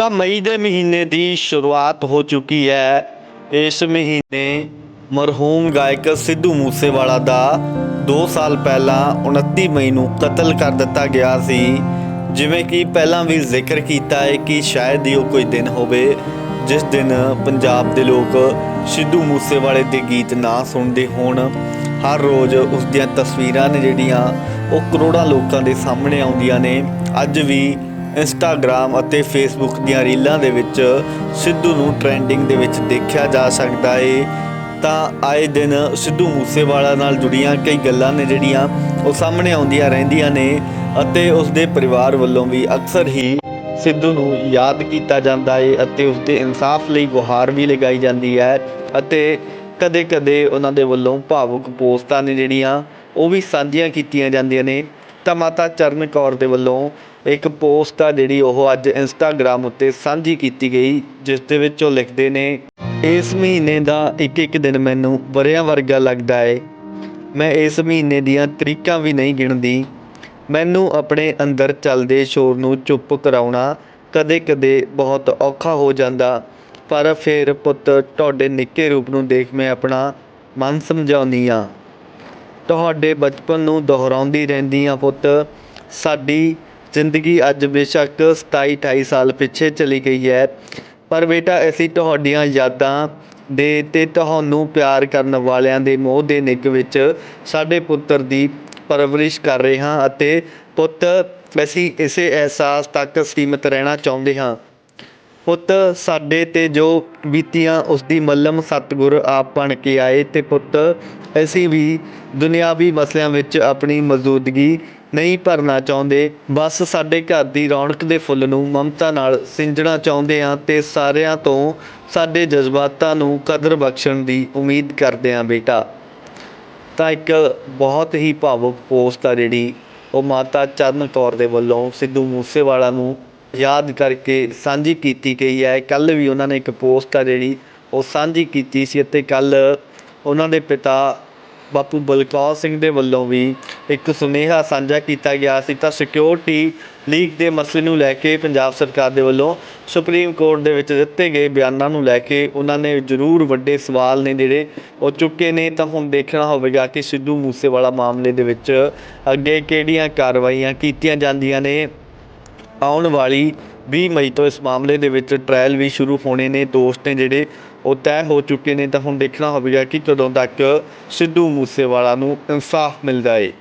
ਤਾਂ ਮਈ ਦੇ ਮਹੀਨੇ ਦੀ ਸ਼ੁਰੂਆਤ ਹੋ ਚੁੱਕੀ ਹੈ। ਇਸ ਮਹੀਨੇ ਮਰਹੂਮ ਗਾਇਕ ਸਿੱਧੂ ਮੂਸੇਵਾਲਾ ਦਾ 2 ਸਾਲ ਪਹਿਲਾਂ 29 ਮਈ ਨੂੰ ਕਤਲ ਕਰ ਦਿੱਤਾ ਗਿਆ ਸੀ। ਜਿਵੇਂ ਕਿ ਪਹਿਲਾਂ ਵੀ ਜ਼ਿਕਰ ਕੀਤਾ ਹੈ ਕਿ ਸ਼ਾਇਦ ਹੀ ਉਹ ਕੋਈ ਦਿਨ ਹੋਵੇ, ਜਿਸ ਦਿਨ ਪੰਜਾਬ ਦੇ ਲੋਕ ਸਿੱਧੂ ਮੂਸੇਵਾਲੇ ਦੇ ਗੀਤ ਨਾ ਸੁਣਦੇ ਹੋਣ। ਹਰ ਰੋਜ਼ ਉਸ ਦੀਆਂ ਤਸਵੀਰਾਂ ਨੇ ਜਿਹੜੀਆਂ ਉਹ ਕਰੋੜਾਂ ਲੋਕਾਂ ਦੇ ਸਾਹਮਣੇ ਆਉਂਦੀਆਂ ਨੇ। ਅੱਜ ਵੀ ਇੰਸਟਾਗ੍ਰam ਅਤੇ ਫੇਸਬੁੱਕ ਦੀਆਂ ਰੀਲਾਂ ਦੇ ਵਿੱਚ ਸਿੱਧੂ ਨੂੰ ਟ੍ਰੈਂਡਿੰਗ ਦੇ ਵਿੱਚ ਦੇਖਿਆ ਜਾ ਸਕਦਾ ਏ। ਤਾਂ ਆਏ ਦਿਨ ਸਿੱਧੂ ਮੂਸੇਵਾਲਾ ਨਾਲ ਜੁੜੀਆਂ ਕਈ ਗੱਲਾਂ ਨੇ ਜਿਹੜੀਆਂ ਉਹ ਸਾਹਮਣੇ ਆਉਂਦੀਆਂ ਰਹਿੰਦੀਆਂ ਨੇ ਅਤੇ ਉਸ ਦੇ ਪਰਿਵਾਰ ਵੱਲੋਂ ਵੀ ਅਕਸਰ ਹੀ ਸਿੱਧੂ ਨੂੰ ਯਾਦ ਕੀਤਾ ਜਾਂਦਾ ਏ ਅਤੇ ਉਸ ਦੇ ਇਨਸਾਫ ਲਈ ਗੁਹਾਰ ਵੀ ਲਗਾਈ ਜਾਂਦੀ ਹੈ ਅਤੇ ਕਦੇ-ਕਦੇ ਉਹਨਾਂ ਦੇ ਵੱਲੋਂ ਭਾਵੁਕ ਪੋਸਟਾਂ ਨੇ ਜਿਹੜੀਆਂ ਉਹ ਵੀ ਸਾਂਝੀਆਂ ਕੀਤੀਆਂ ਜਾਂਦੀਆਂ ਨੇ। ਤਾਂ ਮਾਤਾ ਚਰਨ ਕੌਰ ਦੇ ਵੱਲੋਂ ਇੱਕ ਪੋਸਟ ਆ ਜਿਹੜੀ ਉਹ ਅੱਜ ਇੰਸਟਾਗ੍ਰਾਮ ਉੱਤੇ ਸਾਂਝੀ ਕੀਤੀ ਗਈ, ਜਿਸ ਦੇ ਵਿੱਚ ਉਹ ਲਿਖਦੇ ਨੇ, ਇਸ ਮਹੀਨੇ ਦਾ ਇੱਕ ਇੱਕ ਦਿਨ ਮੈਨੂੰ ਵਰਿਆਂ ਵਰਗਾ ਲੱਗਦਾ ਏ। ਮੈਂ ਇਸ ਮਹੀਨੇ ਦੀਆਂ ਤਰੀਕਾਂ ਵੀ ਨਹੀਂ ਗਿਣਦੀ। ਮੈਨੂੰ ਆਪਣੇ ਅੰਦਰ ਚੱਲਦੇ ਸ਼ੋਰ ਨੂੰ ਚੁੱਪ ਕਰਾਉਣਾ ਕਦੇ-ਕਦੇ ਬਹੁਤ ਔਖਾ ਹੋ ਜਾਂਦਾ, ਪਰ ਫਿਰ ਪੁੱਤ ਤੁਹਾਡੇ ਨਿੱਕੇ ਰੂਪ ਨੂੰ ਦੇਖ ਮੈਂ ਆਪਣਾ ਮਨ ਸਮਝਾਉਂਦੀ ਹਾਂ ਤੁਹਾਡੇ ਬਚਪਨ ਨੂੰ ਦੁਹਰਾਉਂਦੀ ਰਹਿੰਦੀ ਹਾਂ ਪੁੱਤ। ਸਾਡੀ ਜ਼ਿੰਦਗੀ ਅੱਜ ਬੇਸ਼ੱਕ 27 28 ਸਾਲ ਪਿੱਛੇ ਚਲੀ ਗਈ ਹੈ। ਪਰ ਬੇਟਾ, ਅਸੀਂ ਤੁਹਾਡੀਆਂ ਯਾਦਾਂ ਦੇ ਅਤੇ ਤੁਹਾਨੂੰ ਪਿਆਰ ਕਰਨ ਵਾਲਿਆਂ ਦੇ ਮੋਹ ਦੇ ਨਿੱਘ ਵਿੱਚ ਸਾਡੇ ਪੁੱਤਰ ਦੀ ਪਰਵਰਿਸ਼ ਕਰ ਰਹੇ ਹਾਂ ਅਤੇ ਪੁੱਤ, ਅਸੀਂ ਇਸੇ ਅਹਿਸਾਸ ਤੱਕ ਸੀਮਿਤ ਰਹਿਣਾ ਚਾਹੁੰਦੇ ਹਾਂ। ਪੁੱਤ, ਸਾਡੇ ਤੇ ਜੋ ਬੀਤੀਆਂ, ਉਸਦੀ ਮੱਲਮ ਸਤਿਗੁਰ ਆਪ ਬਣ ਕੇ ਆਏ ਅਤੇ ਪੁੱਤ, ਅਸੀਂ ਵੀ ਦੁਨਿਆਵੀ ਮਸਲਿਆਂ ਵਿੱਚ ਆਪਣੀ ਮੌਜੂਦਗੀ ਨਹੀਂ ਭਰਨਾ ਚਾਹੁੰਦੇ। ਬਸ ਸਾਡੇ ਘਰ ਦੀ ਰੌਣਕ ਦੇ ਫੁੱਲ ਨੂੰ ਮਮਤਾ ਨਾਲ ਸਿੰਜਣਾ ਚਾਹੁੰਦੇ ਹਾਂ ਅਤੇ ਸਾਰਿਆਂ ਤੋਂ ਸਾਡੇ ਜਜ਼ਬਾਤਾਂ ਨੂੰ ਕਦਰ ਬਖਸ਼ਣ ਦੀ ਉਮੀਦ ਕਰਦੇ ਹਾਂ ਬੇਟਾ। ਤਾਂ ਇੱਕ ਬਹੁਤ ਹੀ ਭਾਵੁਕ ਪੋਸਟ ਆ ਜਿਹੜੀ, ਉਹ ਮਾਤਾ ਚਰਨ ਕੌਰ ਦੇ ਵੱਲੋਂ ਸਿੱਧੂ ਮੂਸੇਵਾਲਾ ਨੂੰ ਯਾਦ ਕਰਕੇ ਸਾਂਝੀ ਕੀਤੀ ਗਈ ਹੈ। ਕੱਲ੍ਹ ਵੀ ਉਹਨਾਂ ਨੇ ਇੱਕ ਪੋਸਟ ਆ ਜਿਹੜੀ, ਉਹ ਸਾਂਝੀ ਕੀਤੀ ਸੀ ਅਤੇ ਕੱਲ੍ਹ ਉਹਨਾਂ ਦੇ ਪਿਤਾ ਬਾਪੂ ਬਲਕੌਰ ਸਿੰਘ ਦੇ ਵੱਲੋਂ ਵੀ ਇੱਕ ਸੁਨੇਹਾ ਸਾਂਝਾ ਕੀਤਾ ਗਿਆ ਸੀ। ਤਾਂ ਸਿਕਿਉਰਿਟੀ ਲੀਕ ਦੇ ਮਸਲੇ ਨੂੰ ਲੈ ਕੇ ਪੰਜਾਬ ਸਰਕਾਰ ਦੇ ਵੱਲੋਂ ਸੁਪਰੀਮ ਕੋਰਟ ਦੇ ਵਿੱਚ ਦਿੱਤੇ ਗਏ ਬਿਆਨਾਂ ਨੂੰ ਲੈ ਕੇ ਉਹਨਾਂ ਨੇ ਜ਼ਰੂਰ ਵੱਡੇ ਸਵਾਲ ਨੇ ਜਿਹੜੇ ਉਹ ਚੁੱਕੇ ਨੇ। ਤਾਂ ਹੁਣ ਦੇਖਣਾ ਹੋਵੇਗਾ ਕਿ ਸਿੱਧੂ ਮੂਸੇਵਾਲਾ ਮਾਮਲੇ ਦੇ ਵਿੱਚ ਅੱਗੇ ਕਿਹੜੀਆਂ ਕਾਰਵਾਈਆਂ ਕੀਤੀਆਂ ਜਾਂਦੀਆਂ ਨੇ। ਆਉਣ ਵਾਲੀ ਵੀਹ ਮਈ ਤੋਂ ਇਸ ਮਾਮਲੇ ਦੇ ਵਿੱਚ ਟਰਾਇਲ ਵੀ ਸ਼ੁਰੂ ਹੋਣੇ ਨੇ ਦੋਸਤ ਨੇ ਜਿਹੜੇ ਉਹ ਤੈਅ ਹੋ ਚੁੱਕੇ ਨੇ। ਤਾਂ ਹੁਣ ਦੇਖਣਾ ਹੋਵੇਗਾ ਕਿ ਕਦੋਂ ਤੱਕ ਸਿੱਧੂ ਮੂਸੇਵਾਲਾ ਨੂੰ ਇਨਸਾਫ ਮਿਲਦਾ ਏ